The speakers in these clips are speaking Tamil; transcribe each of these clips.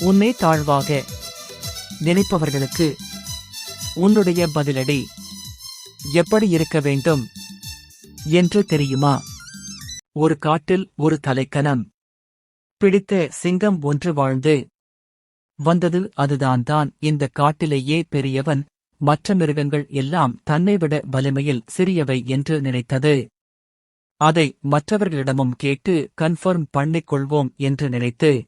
உன்னை தாழ்வாக நினைப்பவர்களுக்கு உன்னுடைய பதிலடி எப்படி இருக்க வேண்டும் என்று தெரியுமா? ஒரு காட்டில் ஒரு தலைக்கணம். பிடித்த சிங்கம் ஒன்று வாழ்ந்து வந்தது அதுதான் தான். இந்த காட்டிலேயே பெரியவன் மற்ற மிருகங்கள் எல்லாம் தன்னை விட வலிமையில் சிறியவை என்று நினைத்தது. அதை மற்றவர்களிடமும் கேட்டு கன்ஃபர்ம் பண்ணிக் கொள்வோம் என்று நினைத்து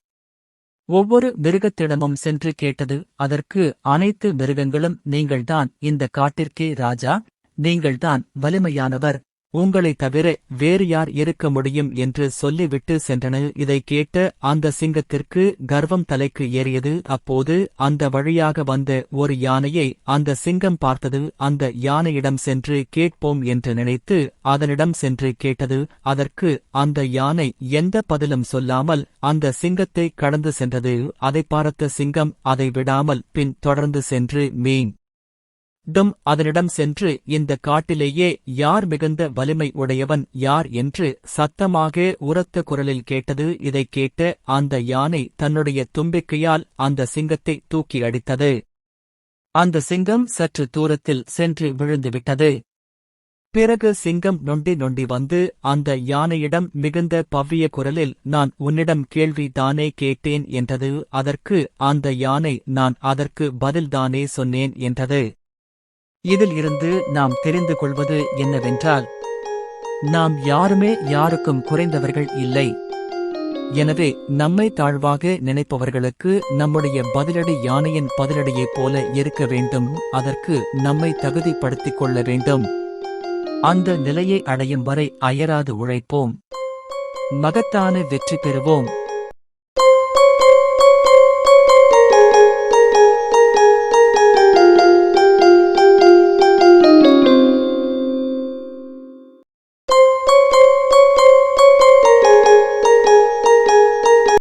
ஒவ்வொரு மிருகத்திடமும் சென்று கேட்டது அதற்கு அனைத்து மிருகங்களும் நீங்கள்தான் இந்த காட்டிற்கே ராஜா நீங்கள்தான் வலிமையானவர். உங்களை தவிர வேறு யார் இருக்க முடியும் என்று சொல்லிவிட்டு சென்றன. இதை கேட்ட அந்த சிங்கத்திற்கு கர்வம் தலைக்கு ஏறியது. அப்போது அந்த வழியாக வந்த ஒரு யானையை அந்த சிங்கம் பார்த்தது. அந்த யானையிடம் சென்று கேட்போம் என்று நினைத்து அதனிடம் சென்று கேட்டது. அதற்கு அந்த யானை எந்த பதிலும் சொல்லாமல் அந்த சிங்கத்தை கடந்து சென்றது. அதை பார்த்த சிங்கம் அதை விடாமல் பின் தொடர்ந்து சென்று மீன் டும் அதனிடம் சென்று இந்த காட்டிலேயே யார் மிகுந்த வலிமை உடையவன் யார் என்று சத்தமாக உரத்த குரலில் கேட்டது. இதைக் கேட்ட அந்த யானை தன்னுடைய தும்பிக்கையால் அந்த சிங்கத்தை தூக்கி அடித்தது. அந்த சிங்கம் சற்று தூரத்தில் சென்று விழுந்துவிட்டது பிறகு சிங்கம் நொண்டி நொண்டி வந்து அந்த யானையிடம் மிகுந்த பவ்விய குரலில் நான் உன்னிடம் கேள்வி தானே கேட்டேன் என்றது. அதற்கு அந்த யானை நான் அதற்கு பதில்தானே சொன்னேன் என்றது. இதில் இருந்து நாம் தெரிந்து கொள்வது என்னவென்றால் நாம் யாருமே யாருக்கும் குறைந்தவர்கள் இல்லை. எனவே நம்மை தாழ்வாக நினைப்பவர்களுக்கு நம்முடைய பதிலடி யானையின் பதிலடியைப் போல இருக்க வேண்டும் அதற்கு நம்மை தகுதிப்படுத்திக் கொள்ள வேண்டும். அந்த நிலையை அடையும் வரை அயராது உழைப்போம். மகத்தான வெற்றி பெறுவோம்.